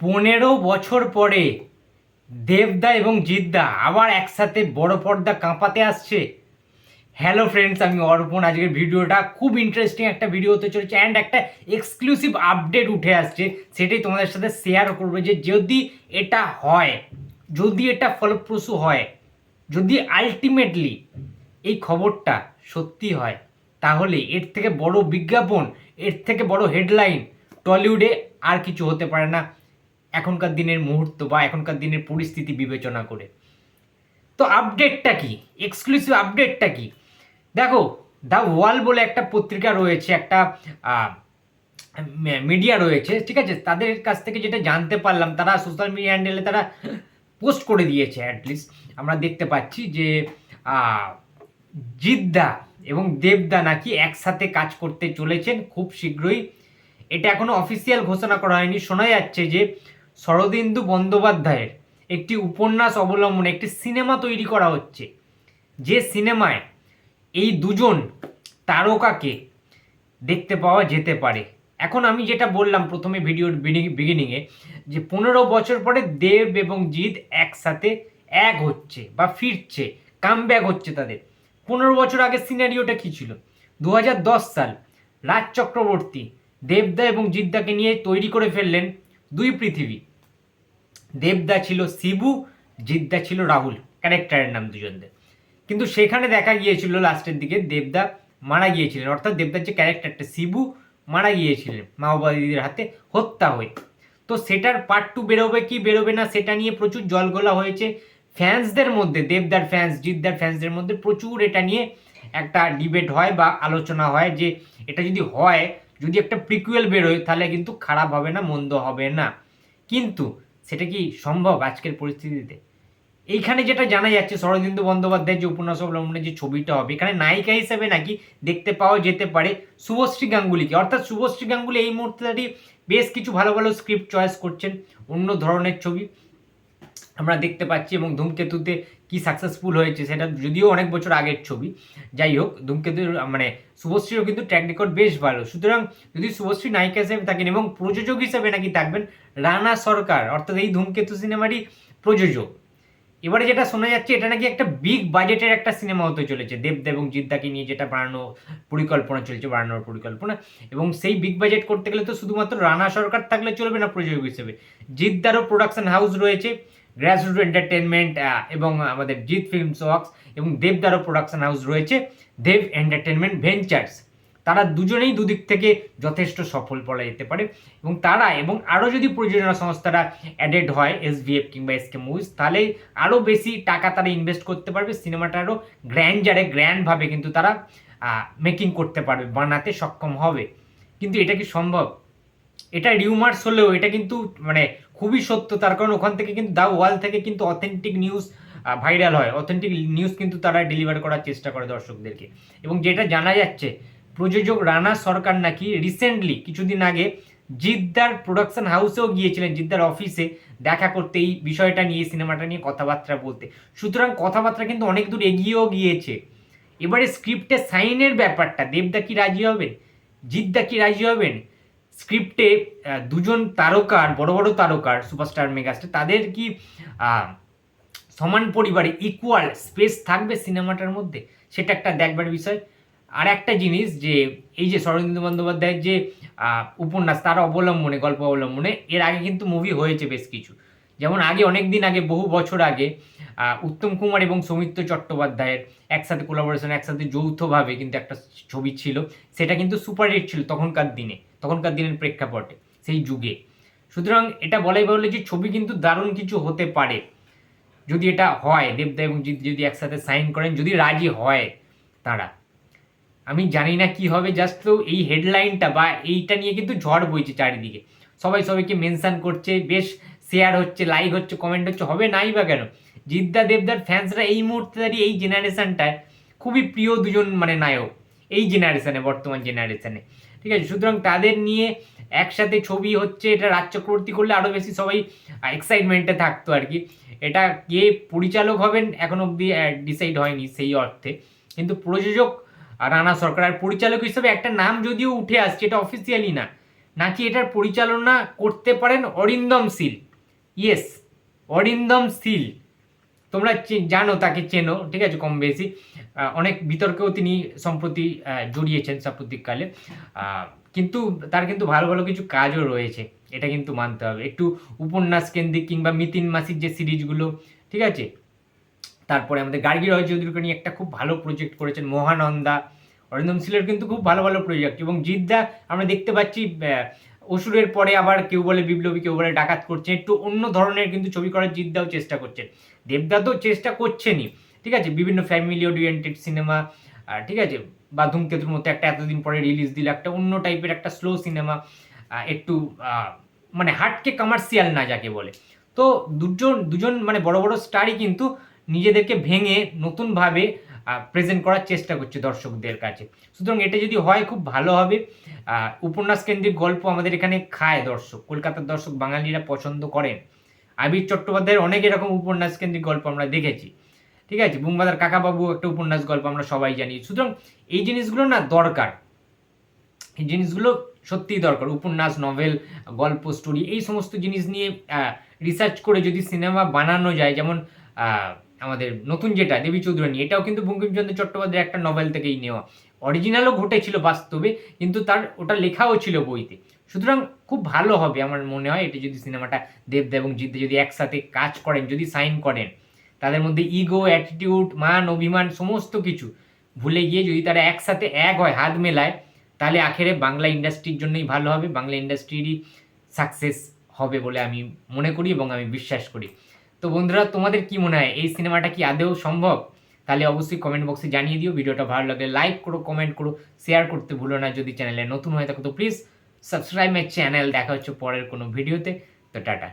পনেরো বছর পরে দেবদা এবং জিদ্দা আবার একসাথে বড় পর্দা কাঁপাতে আসছে। হ্যালো ফ্রেন্ডস আমি অর্পণ। আজকের ভিডিওটা খুব ইন্টারেস্টিং একটা ভিডিও হতে চলেছে অ্যান্ড একটা এক্সক্লুসিভ আপডেট উঠে আসছে। সেটাই তোমাদের সাথে শেয়ার করবে যে যদি এটা হয়, যদি এটা ফলপ্রসূ হয়, যদি আলটিমেটলি এই খবরটা সত্যি হয়, তাহলে এর থেকে বড় বিজ্ঞাপন, এর থেকে বড় হেডলাইন টলিউডে আর কিছু হতে পারে না। এখনকার দিনের মুহূর্ত বা এখনকার দিনের পরিস্থিতি বিবেচনা করে। তো আপডেটটা কি? এক্সক্লুসিভ আপডেটটা কি? দেখো দ্য ওয়াল বলে একটা পত্রিকা রয়েছে, একটা মিডিয়া রয়েছে, ঠিক আছে? তাদের কাছ থেকে যেটা জানতে পারলাম, তারা সোশ্যাল মিডিয়া হ্যান্ডেলে তারা পোস্ট করে দিয়েছে অ্যাটলিস্ট আমরা দেখতে পাচ্ছি যে জিদ্দা এবং দেবদা নাকি একসাথে কাজ করতে চলেছেন খুব শীঘ্রই। এটা এখনও অফিসিয়াল ঘোষণা করা হয়নি। শোনা যাচ্ছে যে শরদিন্দু বন্দ্যোপাধ্যায়ের একটি উপন্যাস অবলম্বনে একটি সিনেমা তৈরি করা হচ্ছে। যে সিনেমায় এই দুজন তারকাকে দেখতে পাওয়া যেতে পারে। এখন আমি যেটা বললাম প্রথমে ভিডিওর বিগিনিংয়ে যে পনেরো বছর পরে দেব এবং জিৎ একসাথে এক হচ্ছে বা ফিরছে কাম হচ্ছে তাদের। পনেরো বছর আগে সিনারিওটা কী ছিল? দু হাজার দশ সাল, রাজ চক্রবর্তী দেবদা এবং জিদ্দাকে নিয়ে তৈরি করে ফেললেন দুই পৃথিবী। দেবদা ছিল শিবু, জিদ্দা ছিল রাহুল ক্যারেক্টারের নাম দুজনদের। কিন্তু সেখানে দেখা গিয়েছিল লাস্টের দিকে, দেবদা মারা গিয়েছিলেন। অর্থাৎ দেবদার যে ক্যারেক্টারটা শিবু, মারা গিয়েছিলেন মাওবাদীদের হাতে হত্যা হয়ে। তো সেটার পার্ট টু বেরোবে কি বেরোবে না, সেটা নিয়ে প্রচুর জলগোলা হয়েছে। ফ্যান্সদের মধ্যে, দেবদার ফ্যান্স জিদ্দার ফ্যান্সদের মধ্যে প্রচুর এটা নিয়ে একটা ডিবেট হয় বা আলোচনা হয় যে এটা যদি হয়, যদি একটা প্রিকুয়েল বেরোয়, তাহলে কিন্তু খারাপ হবে না, মন্দ হবে না। কিন্তু সেটা কি সম্ভব আজকের পরিস্থিতিতে? এইখানে যেটা জানা যাচ্ছে, শরদিন্দু বন্দ্যোপাধ্যায়ের যে উপন্যাস অবলম্বনে যে ছবিটা হবে, এখানে নায়িকা হিসেবে নাকি দেখতে পাওয়া যেতে পারে শুভশ্রী গাঙ্গুলিকে। অর্থাৎ শুভশ্রী গাঙ্গুলি এই মুহূর্তে বেশ কিছু ভালো ভালো স্ক্রিপ্ট চয়েস করছেন অন্য ধরনের ছবি। আমরা দেখতে পাচ্ছি এবং ধূমকেতুতে কি সাকসেসফুল হয়েছে সেটা যদিও অনেক বছর আগের ছবি। যাই হোক, ধূমকেতুর মানে শুভশ্রীরও কিন্তু ট্র্যাক রেকর্ড বেশ ভালো। সুতরাং যদি শুভশ্রী নায়িকা হিসেবে থাকেন এবং প্রযোজক হিসেবে নাকি থাকবেন, রানা সরকার, অর্থাৎ এই ধূমকেতু সিনেমারই প্রযোজক। এবারে যেটা শোনা যাচ্ছে, এটা নাকি একটা বিগ বাজেটের একটা সিনেমা হতে চলেছে। দেবদা এবং জিদ্দাকে নিয়ে যেটা বানানো পরিকল্পনা চলছে, বানানোর পরিকল্পনা। এবং সেই বিগ বাজেট করতে গেলে তো শুধুমাত্র রানা সরকার থাকলে চলবে না প্রযোজক হিসেবে। জিদ্দারও প্রোডাকশন হাউস রয়েছে গ্রাসরুট এন্টারটেনমেন্ট এবং আমাদের জিৎ ফিল্মস ওয়ার্কস এবং দেবদারও প্রোডাকশন হাউস রয়েছে, দেব এন্টারটেনমেন্ট ভেঞ্চার্স তারা দুজনেই দুদিক থেকে যথেষ্ট সফল বলা যেতে পারে। এবং তারা এবং আরও যদি প্রযোজনা সংস্থারা অ্যাডেড হয় এসভিএফ কিংবা এসকে মুভিজ তাহলে আরও বেশি টাকা তারা ইনভেস্ট করতে পারবে। সিনেমাটা আরও গ্র্যান্ডারে গ্র্যান্ডভাবে কিন্তু তারা মেকিং করতে পারবে, বানাতে সক্ষম হবে। কিন্তু এটা কি সম্ভব? এটা রিউমার্স হলেও এটা কিন্তু মানে খুবই সত্য। তার কারণ ওখান থেকে কিন্তু দা ওয়াল থেকে কিন্তু অথেন্টিক নিউজ ভাইরাল হয়। অথেন্টিক নিউজ কিন্তু তারা ডেলিভার করার চেষ্টা করে দর্শকদেরকে। এবং যেটা জানা যাচ্ছে প্রযোজক রানা সরকার নাকি রিসেন্টলি কিছুদিন আগে জিদ্দার প্রোডাকশন হাউসেও গিয়েছিলেন, জিদ্দার অফিসে দেখা করতে এই বিষয়টা নিয়ে, সিনেমাটা নিয়ে কথাবার্তা বলতে। সুতরাং কথাবার্তা কিন্তু অনেক দূর এগিয়েও গিয়েছে। এবারে স্ক্রিপ্টে সাইনের ব্যাপারটা, দেবদা কি রাজি হবেন? জিদ্দা কি রাজি হবেন? স্ক্রিপ্টে দুজন তারকার বড় বড় তারকার সুপারস্টার মেগাস্টার তাদের কি সমান পরিবারে ইকুয়াল স্পেস থাকবে সিনেমাটার মধ্যে? সেটা একটা দেখবার বিষয়। আর একটা জিনিস যে, এই যে শরদিন্দু বন্দ্যোপাধ্যায়ের যে উপন্যাস, তার অবলম্বনে, গল্প অবলম্বনে, এর আগে কিন্তু মুভি হয়েছে বেশ কিছু। যেমন আগে, অনেক দিন আগে, বহু বছর আগে উত্তম কুমার এবং সৌমিত্র চট্টোপাধ্যায়ের একসাথে কোলাবোরেশন একসাথে যৌথভাবে কিন্তু একটা ছবি ছিল। সেটা কিন্তু সুপারহিট ছিল তখনকার দিনে, তখনকার দিনের প্রেক্ষাপটে, সেই যুগে। সুতরাং এটা বলাই বাহুল্য যে, ছবি কিন্তু দারুণ কিছু হতে পারে। যদি এটা হয়, দেবদা এবং জিৎ যদি একসাথে সাইন করেন, যদি রাজি হয় তারা। আমি জানি না কি হবে জাস্ট তো এই হেডলাইনটা বা এইটা নিয়ে কিন্তু ঝড় বইছে চারিদিকে। সবাই সবাইকে মেনশান করছে, বেশ শেয়ার হচ্ছে লাইক হচ্ছে কমেন্ট হচ্ছে, হবে নাই বা কেন? জিদ্দা দেবদার ফ্যান্সরা এই মুহূর্তে দাঁড়িয়ে এই জেনারেশনটায় খুবই প্রিয় দুজন মানে নায়ক, এই জেনারেশনে বর্তমান জেনারেশনে ঠিক আছে, সুতরাং তাদের নিয়ে একসাথে ছবি হচ্ছে, এটা রাজ চক্রবর্তী করলে আরও বেশি সবাই এক্সাইটমেন্টে থাকতো আর কি। এটা কে পরিচালক হবেন, এখন অবধি ডিসাইড হয়নি সেই অর্থে। কিন্তু প্রযোজক রানা সরকার আর পরিচালক হিসেবে একটা নাম যদিও উঠে আসছে, এটা অফিসিয়ালি না। নাকি এটার পরিচালনা করতে পারেন অরিন্দম শীল? ইয়েস অরিন্দম শীল। তোমরা জানো, তাকে চেনো, ঠিক আছে, কম বেশি। অনেক বিতর্কেও তিনি সম্প্রতি জড়িয়েছেন সাম্প্রতিককালে। কিন্তু তার কিন্তু ভালো ভালো কিছু কাজও রয়েছে, এটা কিন্তু মানতে হবে। একটু উপন্যাস কেন্দ্রিক কিংবা মিতিন মাসির যে সিরিজগুলো, ঠিক আছে তারপরে আমাদের গার্গী রয় চৌধুরীকে নিয়ে একটা খুব ভালো প্রজেক্ট করেছেন, মহানন্দা। অরিন্দম সিলের কিন্তু খুব ভালো ভালো প্রজেক্ট এবং জিদ্দা আমরা দেখতে পাচ্ছি অসুরের পরে আবার কেউ বলে বিপ্লবী, কেউ বলে ডাকাত করছে একটু অন্য ধরনের কিন্তু ছবি করার জিদ্দাও চেষ্টা করছেন। দেবদা তো চেষ্টা করছেনই, ঠিক আছে? বিভিন্ন ফ্যামিলি ওরিয়েন্টেড সিনেমা ঠিক আছে? বা ধূমকেতুর মতো একটা এতদিন পরে রিলিজ দিল, একটা অন্য টাইপের একটা স্লো সিনেমা একটু মানে হাটকে কমার্শিয়াল না যাকে বলে। তো দুজন দুজন মানে বড় বড় স্টারই কিন্তু নিজেদেরকে ভেঙে নতুনভাবে প্রেজেন্ট করার চেষ্টা করছে দর্শকদের কাছে। সুতরাং এটা যদি হয়, খুব ভালো হবে। উপন্যাস কেন্দ্রিক গল্প আমাদের এখানে খায় দর্শক। কলকাতার দর্শক বাঙালিরা পছন্দ করেন। আবির চট্টোপাধ্যায়ের অনেক এরকম উপন্যাস কেন্দ্রিক গল্প আমরা দেখেছি। ঠিক আছে? বুম্বাদার কাকাবাবু একটা উপন্যাস গল্প আমরা সবাই জানি। সুতরাং এই জিনিসগুলো না দরকার। এই জিনিসগুলো সত্যিই দরকার। উপন্যাস, নভেল, গল্প, স্টোরি, এই সমস্ত জিনিস নিয়ে রিসার্চ করে যদি সিনেমা বানানো যায়, যেমন আমাদের নতুন যেটা দেবী চৌধুরানী, এটাও কিন্তু বঙ্কিমচন্দ্র চট্টোপাধ্যায়ের একটা নভেল থেকেই নেওয়া। অরিজিনালও ঘটেছিল বাস্তবে, কিন্তু তার ওটা লেখাও ছিল বইতে। সুতরাং খুব ভালো হবে আমার মনে হয়, এটা যদি সিনেমাটা দেবদা এবং জিদ্দা যদি একসাথে কাজ করেন, যদি সাইন করেন, তাদের মধ্যে ইগো অ্যাটিটিউড মান, অভিমান, সমস্ত কিছু ভুলে গিয়ে যদি তারা একসাথে এক হয়, হাত মেলায়, তাহলে আখেরে বাংলা ইন্ডাস্ট্রির জন্যই ভালো হবে, বাংলা ইন্ডাস্ট্রিরই সাকসেস হবে বলে আমি মনে করি এবং আমি বিশ্বাস করি। তো বন্ধুরা, তোমাদের কি মনে হয় এই সিনেমাটা কি আদৌ সম্ভব? তাহলে অবশ্যই কমেন্ট বক্সে জানিয়ে দিও, ভিডিওটা ভালো লাগলে লাইক করো কমেন্ট করো শেয়ার করতে ভুলো না। যদি চ্যানেলে নতুন হয়ে থাকো তো প্লিজ সাবস্ক্রাইব মাই চ্যানেল দেখা হচ্ছে পরের কোনো ভিডিওতে তো টাটা।